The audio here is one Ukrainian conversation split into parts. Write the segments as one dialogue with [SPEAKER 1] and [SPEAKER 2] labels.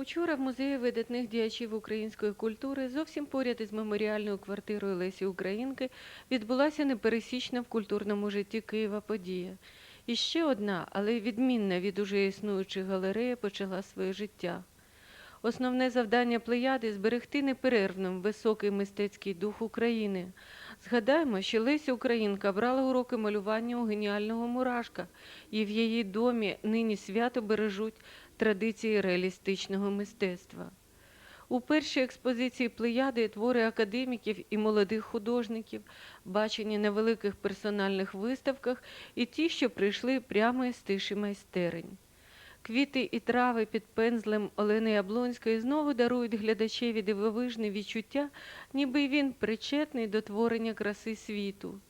[SPEAKER 1] Учора в музеї видатних діячів української культури зовсім поряд із меморіальною квартирою Лесі Українки відбулася непересічна в культурному житті Києва подія. І ще одна, але відмінна від уже існуючих галереї почала своє життя. Основне завдання плеяди зберегти неперервним високий мистецький дух України. Згадаємо, що Леся Українка брала уроки малювання у геніального мурашка, і в її домі нині свято бережуть традиції реалістичного мистецтва. У першій експозиції плеяди твори академіків і молодих художників, бачені на великих персональних виставках, і ті, що прийшли прямо із тиші майстерень. Квіти і трави під пензлем Олени Яблонської знову дарують глядачеві дивовижне відчуття, ніби він причетний до творення краси світу.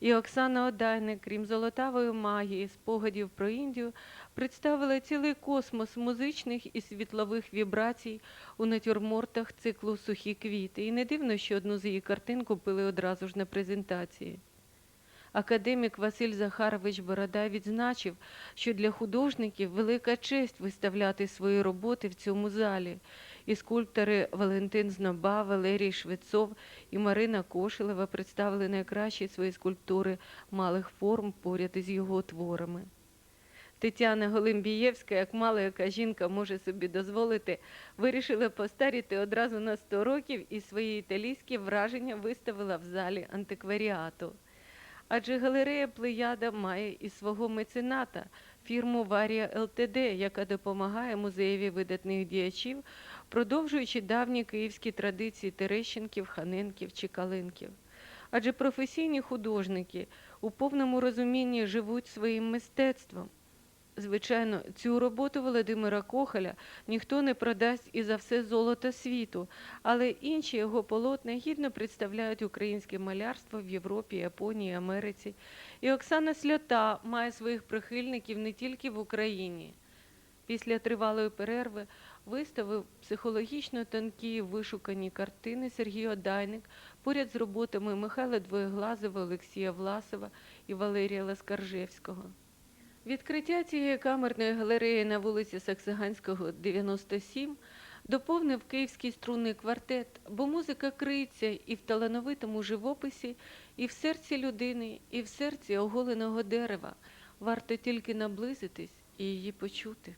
[SPEAKER 1] І Оксана Одайник, крім золотавої магії, спогадів про Індію, представила цілий космос музичних і світлових вібрацій у натюрмортах циклу Сухі квіти. І не дивно, що одну з її картин купили одразу ж на презентації. Академік Василь Захарович Бородай відзначив, що для художників велика честь виставляти свої роботи в цьому залі. І скульптори Валентин Зноба, Валерій Швецов і Марина Кошелева представили найкращі свої скульптури малих форм поряд із його творами. Тетяна Голимбієвська, як мало яка жінка може собі дозволити, вирішила постаріти одразу на 100 років і свої італійські враження виставила в залі антикваріату. Адже галерея Плеяда має і свого мецената, фірму Варія ЛТД, яка допомагає музеєві видатних діячів, продовжуючи давні київські традиції Терещенків, Ханенків чи Калинків. Адже професійні художники у повному розумінні живуть своїм мистецтвом. Звичайно, цю роботу Володимира Кохаля ніхто не продасть і за все золото світу, але інші його полотна гідно представляють українське малярство в Європі, Японії, Америці. І Оксана Сльота має своїх прихильників не тільки в Україні. Після тривалої перерви виставив психологічно тонкі вишукані картини Сергій Одайник поряд з роботами Михайла Двоєглазова, Олексія Власова і Валерія Ласкаржевського. Відкриття цієї камерної галереї на вулиці Саксаганського, 97, доповнив київський струнний квартет, бо музика криється і в талановитому живописі, і в серці людини, і в серці оголеного дерева. Варто тільки наблизитись і її почути.